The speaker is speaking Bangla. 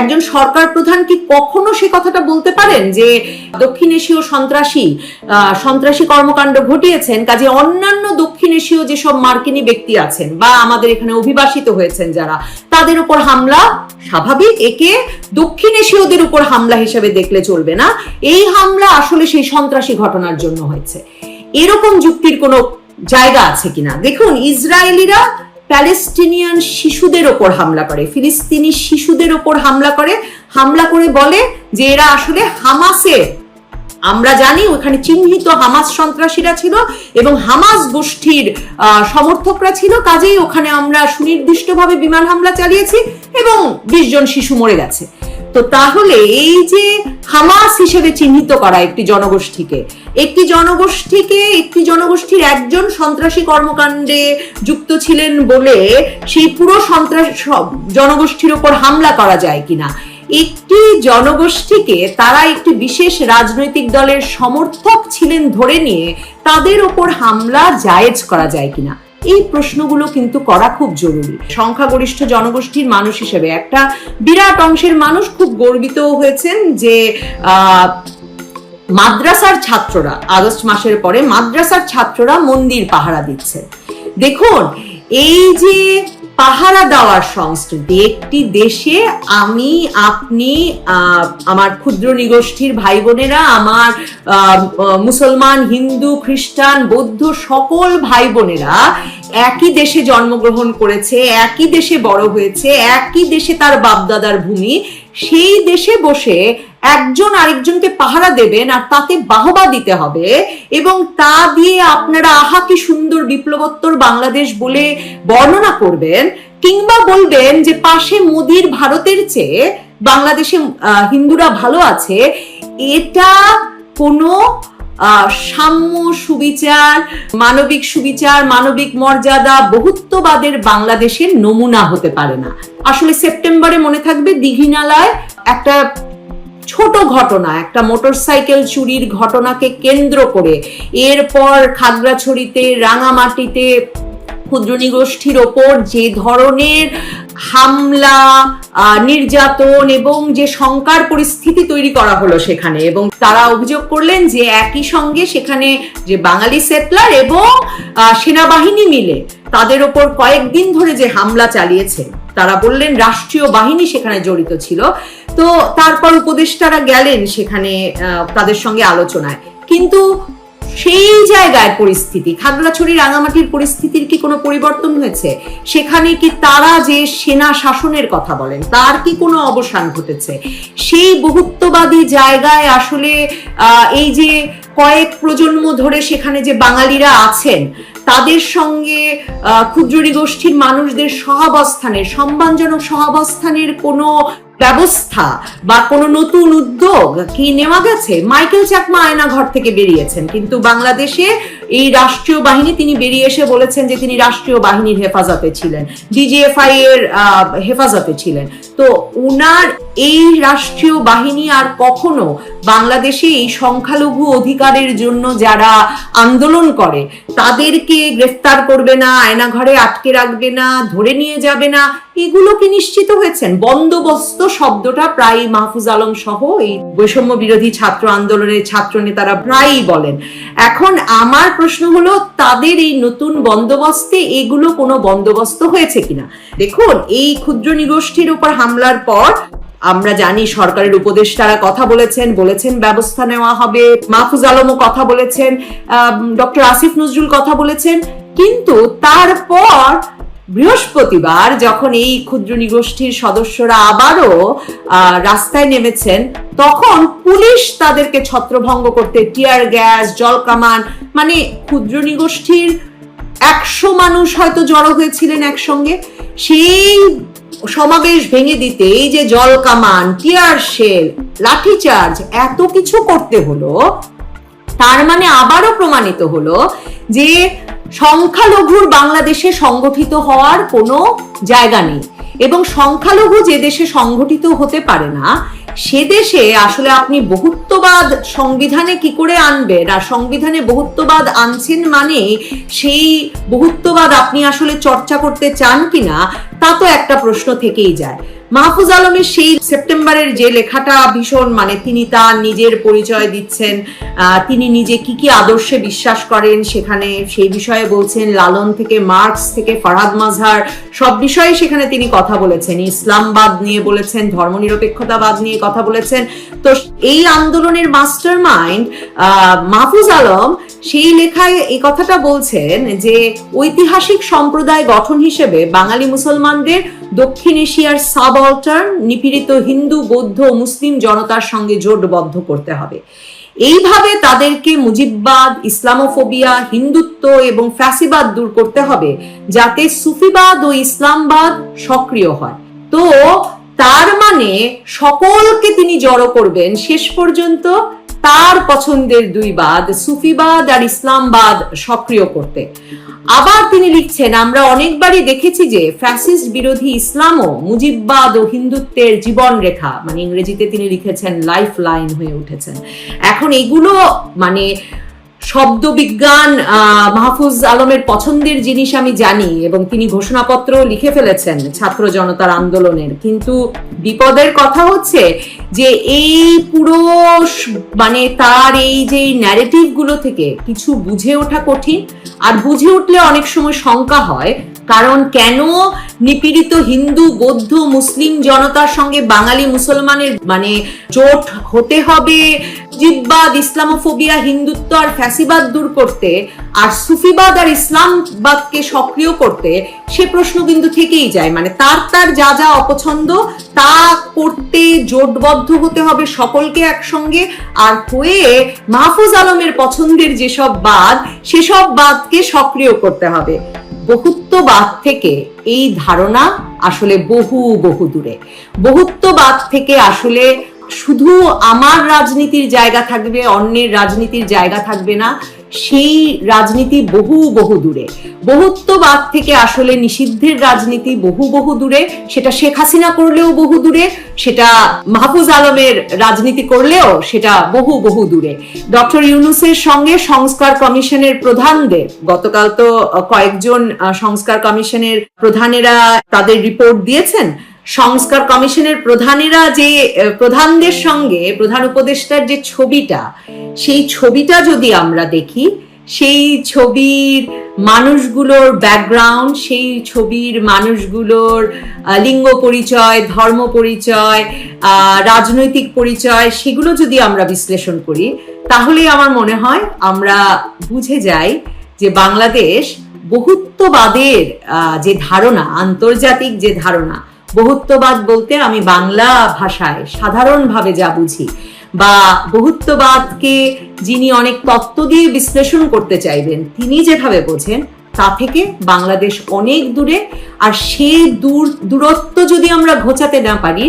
একজন সরকার প্রধান কি কখনো সে কথাটা বলতে পারেন যে দক্ষিণ এশীয় সন্ত্রাসী সন্ত্রাসী কর্মকাণ্ড ঘটিয়েছেন, কাজে অন্যান্য দক্ষিণ এশীয় যেসব মার্কিনী ব্যক্তি আছেন বা আমাদের এখানে অভিবাসিত হয়েছেন যারা, তাদের উপর হামলা স্বাভাবিক? একে দক্ষিণ এশীয়দের উপর হামলা হিসেবে দেখলে চলবে না। এই হামলা আসলে সেই সন্ত্রাসী ঘটনার জন্য হয়েছে। এরকম যুক্তির কোনো জায়গা আছে কিনা? দেখুন, ইসরায়েলিরা প্যালেস্টিনিয়ান শিশুদের ওপর হামলা করে। ফিলিস্তিনি শিশুদের ওপর হামলা করে। হামলা করে বলে যে এরা আসলে হামাসের আমরা জানি ওখানে চিহ্নিত হামাস সন্ত্রাসীরা ছিল এবং হামাস গোষ্ঠীর সমর্থকরা ছিল। কাজেই ওখানে আমরা সুনির্দিষ্টভাবে বিমান হামলা চালিয়েছি এবং বিশ জন শিশু মরে গেছে। তো তাহলে এই যে হামাস হিসেবে চিহ্নিত করা একটি জনগোষ্ঠীকে একটি জনগোষ্ঠীকে একটি জনগোষ্ঠীর একজন সন্ত্রাসী কর্মকাণ্ডে যুক্ত ছিলেন বলে সেই পুরো সন্ত্রাস জনগোষ্ঠীর ওপর হামলা করা যায় কিনা? একটি জনগোষ্ঠীকে তারা একটি বিশেষ রাজনৈতিক দলের সমর্থক ছিলেন ধরে নিয়ে তাদের ওপর হামলা জায়েজ করা যায় কিনা? এই প্রশ্নগুলো কিন্তু করা খুব জরুরি। সংখ্যাগরিষ্ঠ জনগোষ্ঠীর মানুষ হিসেবে একটা বিরাট অংশের মানুষ খুব গর্বিত হয়েছেন যে মাদ্রাসার ছাত্ররা, আগস্ট মাসের পরে মাদ্রাসার ছাত্ররা মন্দির পাহারা দিচ্ছে। দেখুন, এই যে পাহারা দেওয়ার সংস্কৃতি, একটি দেশে আমি, আপনি আমার ক্ষুদ্র নিগোষ্ঠীর ভাই বোনেরা আমার মুসলমান, হিন্দু, খ্রিস্টান, বৌদ্ধ সকল ভাই বোনেরা একই দেশে জন্মগ্রহণ করেছে, একই দেশে বড় হয়েছে, একই দেশে তার বাপদাদার ভূমি সেই দেশে বসে একজন আরেকজনকে পাহারা দেবেন আর তাতে বাহবা দিতে হবে এবং তা দিয়ে আপনারা আহা কি সুন্দর বিপ্লবোত্তর বাংলাদেশ বলে বর্ণনা করবেন কিংবা বলবেন যে পাশে মোদির ভারতের চেয়ে বাংলাদেশে হিন্দুরা ভালো আছে। এটা কোনো সাম্য সুবিচার, মানবিক সুবিচার, মানবিক মর্যাদা বহুত্ববাদের বাংলাদেশের নমুনা হতে পারে না। আসলে সেপ্টেম্বরে মনে থাকবে দিঘিনালায় একটা ছোট ঘটনা, একটা মোটরসাইকেল চুরির ঘটনাকে কেন্দ্র করে। এরপর খাগড়াছড়িতে, রাঙামাটিতে ক্ষুদ্র নিগোষ্ঠীর ওপর যে ধরনের হামলা নির্যাতন এবং যে শঙ্কার পরিস্থিতি তৈরি করা হলো সেখানে এবং তারা অভিযোগ করলেন যে একই সঙ্গে সেখানে যে বাঙালি সেটলার এবং সেনাবাহিনী মিলে তাদের ওপর কয়েকদিন ধরে যে হামলা চালিয়েছে, তারা বললেন রাষ্ট্রীয় বাহিনী সেখানে জড়িত ছিল। তো তারপর উপদেষ্টারা গেলেন সেখানে তাদের সঙ্গে আলোচনায়। কিন্তু সেই জায়গায় পরিস্থিতি। খাগড়াছড়ি, রাঙামাটির পরিস্থিতির কি কোনো পরিবর্তন হয়েছে? সেখানে কি তারা যে সেনা শাসনের কথা বলেন, তার কি কোনো অবসান ঘটেছে? সেই বহুত্ববাদী জায়গায় আসলে এই যে কয়েক প্রজন্ম ধরে সেখানে যে বাঙালিরা আছেন, তাদের সঙ্গে ক্ষুদ্র গোষ্ঠীর মানুষদের সহাবস্থানের, সম্মানজনক সহাবস্থানের কোনো ব্যবস্থা বা কোনো নতুন উদ্যোগ কি নেওয়া গেছে? মাইকেল চাকমা আয়না ঘর থেকে বেরিয়েছেন, কিন্তু বাংলাদেশে এই রাষ্ট্রীয় বাহিনী, তিনি বেরিয়ে এসে বলেছেন যে তিনি রাষ্ট্রীয় বাহিনীর হেফাজতে ছিলেন ডিজিএফআই এর হেফাজতে ছিলেন। তো উনার এই রাষ্ট্রীয় বাহিনী আর কখনো বাংলাদেশে এই সংখ্যালঘু অধিকারের জন্য যারা আন্দোলন করে, তাদেরকে গ্রেফতার করবে না আয়না ঘরে আটকে রাখবে না, ধরে নিয়ে যাবে না, এগুলো কি নিশ্চিত হয়েছেন? বন্দোবস্ত শব্দটা প্রায় মাহফুজ আলম সহ এই বৈষম্য বিরোধী ছাত্র আন্দোলনের ছাত্র নেতারা প্রায়ই বলেন। এখন আমার প্রশ্ন হলো, তাদের এই নতুন বন্দোবস্তে এগুলো কোনো বন্দোবস্ত হয়েছে কিনা? দেখুন, এই ক্ষুদ্র নিগোষ্ঠীর উপর হামলার পর আমরা জানি সরকারের উপদেষ্টারা কথা বলেছেন বলেছেন ব্যবস্থা নেওয়া হবে, মাহফুজ আলমও কথা বলেছেন ডক্টর আসিফ নজরুল কথা বলেছেন। কিন্তু তারপর বৃহস্পতিবার যখন এই ক্ষুদ্র নিগোষ্ঠীর সদস্যরা আবারও রাস্তায় নেমেছেন, তখন পুলিশ তাদেরকে ছত্রভঙ্গ করতে, টিয়ার গ্যাস, জল কামান মানে ক্ষুদ্র নিগোষ্ঠীর একশো মানুষ হয়তো জড়ো হয়েছিলেন একসঙ্গে। সেই সমাবেশ ভেঙে দিতে এই যে জল কামান, টিয়ার শেল লাঠিচার্জ এত কিছু করতে হলো, তার মানে আবারও প্রমাণিত হলো যে সংখ্যালঘুর বাংলাদেশে সংগঠিত হওয়ার কোনো জায়গা নেই। এবং সংখ্যালঘু যে দেশে সংগঠিত হতে পারে না, সে দেশে আসলে আপনি বহুত্ববাদ সংবিধানে কি করে আনবেন? আর সংবিধানে বহুত্ববাদ আনছেন মানে সেই বহুত্ববাদ আপনি আসলে চর্চা করতে চান কিনা, তা তো একটা প্রশ্ন থেকেই যায়। মাহফুজ আলমের সেই সেপ্টেম্বরের যে লেখাটা ভীষণ মানে তিনি তার নিজের পরিচয় দিচ্ছেন তিনি নিজে কি কি আদর্শে বিশ্বাস করেন সেখানে সেই বিষয়ে বলছেন, লালন থেকে মার্কস থেকে ফারহাদ মাঝহার সব বিষয়ে সেখানে তিনি কথা বলেছেন, ইসলামবাদ নিয়ে বলেছেন, ধর্মনিরপেক্ষতাবাদ নিয়ে কথা বলেছেন। তো এই আন্দোলনের মাস্টার মাইন্ড মাহফুজ আলম সেই লেখায় এই কথাটা বলছেন যে ঐতিহাসিক সম্প্রদায় গঠন হিসেবে বাঙালি মুসলমানদের দক্ষিণ এশিয়ার সাব অল্টার নিপীড়িত হিন্দু, বৌদ্ধ মুসলিম জনতার সঙ্গে জোটবদ্ধ করতে হবে। এইভাবে তাদেরকে মুজিববাদ, ইসলামোফোবিয়া, হিন্দুত্ব এবং ফ্যাসিবাদ দূর করতে হবে যাতে সুফিবাদ ও ইসলামবাদ সক্রিয় হয়। তো তার মানে সকলকে তিনি জড়ো করবেন। শেষ পর্যন্ত তার পছন্দের দুই বাদ সুফিবাদ আর ইসলামবাদ সক্রিয় করতে। আবার তিনি লিখছেন, আমরা অনেকবারই দেখেছি যে ফ্যাসিস্ট বিরোধী ইসলাম ও মুজিববাদ ও হিন্দুত্বের জীবন রেখা মানে ইংরেজিতে তিনি লিখেছেন লাইফ লাইন হয়ে উঠেছেন। এখন এগুলো মানে শব্দ বিজ্ঞান আহ, মাহফুজ আলমের পছন্দের জিনিস আমি জানি এবং তিনি ঘোষণাপত্র লিখে ফেলেছেন ছাত্র জনতার আন্দোলনের। কিন্তু বিপদের কথা হচ্ছে যে এই পুরো মানে তার এই যে ন্যারেটিভগুলো থেকে কিছু বুঝে ওঠা কঠিন। আর বুঝে উঠলে অনেক সময় শঙ্কা হয় কারণ কেন নিপীড়িত হিন্দু, বৌদ্ধ, মুসলিম জনতার সঙ্গে বাঙালি মুসলমানের মানে জোট হতে হবে? জিব্বাদ, ইসলামোফোবিয়া, হিন্দুত্ব আর ফ্যাসিবাদ দূর করতে আর সুফিবাদ আর ইসলামবাদকে সক্রিয় করতে সে প্রশ্ন কিন্তু থেকেই যায়। মানে তার তার যা যা অপছন্দ তা করতে জোটবদ্ধ হতে হবে সকলকে একসঙ্গে। আর হয়ে মাহফুজ আলমের পছন্দের যেসব বাদ, সেসব বাদকে সক্রিয় করতে হবে। বহুত্ববাদ থেকে এই ধারণা আসলে বহু বহু দূরে। বহুত্ববাদ থেকে আসলে শুধু আমার রাজনীতির জায়গা থাকবে, অন্যের রাজনীতির জায়গা থাকবে না সেই রাজনীতি বহু বহু দূরে। বহুত্ববাদ থেকে আসলে নিষিদ্ধের রাজনীতি বহু বহু দূরে, সেটা শেখ হাসিনা করলেও বহু দূরে, সেটা মাহফুজ আলমের রাজনীতি করলেও সেটা বহু বহু দূরে। ডক্টর ইউনুসের সঙ্গে সংস্কার কমিশনের প্রধানদের, গতকাল তো কয়েকজন সংস্কার কমিশনের প্রধানেরা তাদের রিপোর্ট দিয়েছেন সংস্কার কমিশনের প্রধানেরা যে প্রধানদের সঙ্গে, প্রধান উপদেষ্টার যে ছবিটা, সেই ছবিটা যদি আমরা দেখি, সেই ছবির মানুষগুলোর ব্যাকগ্রাউন্ড সেই ছবির মানুষগুলোর লিঙ্গ পরিচয়, ধর্ম পরিচয় রাজনৈতিক পরিচয়, সেগুলো যদি আমরা বিশ্লেষণ করি, তাহলে আমার মনে হয় আমরা বুঝে যাই যে বাংলাদেশ বহুত্ববাদের যে ধারণা, আন্তর্জাতিক যে ধারণা বহুত্ববাদ বলতে আমি বাংলা ভাষায় সাধারণভাবে যা বুঝি বা বহুত্ববাদকে যিনি অনেক তত্ত্ব দিয়ে বিশ্লেষণ করতে চাইবেন, তিনি যেভাবে বোঝেন, তা থেকে বাংলাদেশ অনেক দূরে। আর সেই দূর, দূরত্ব যদি আমরা ঘোচাতে না পারি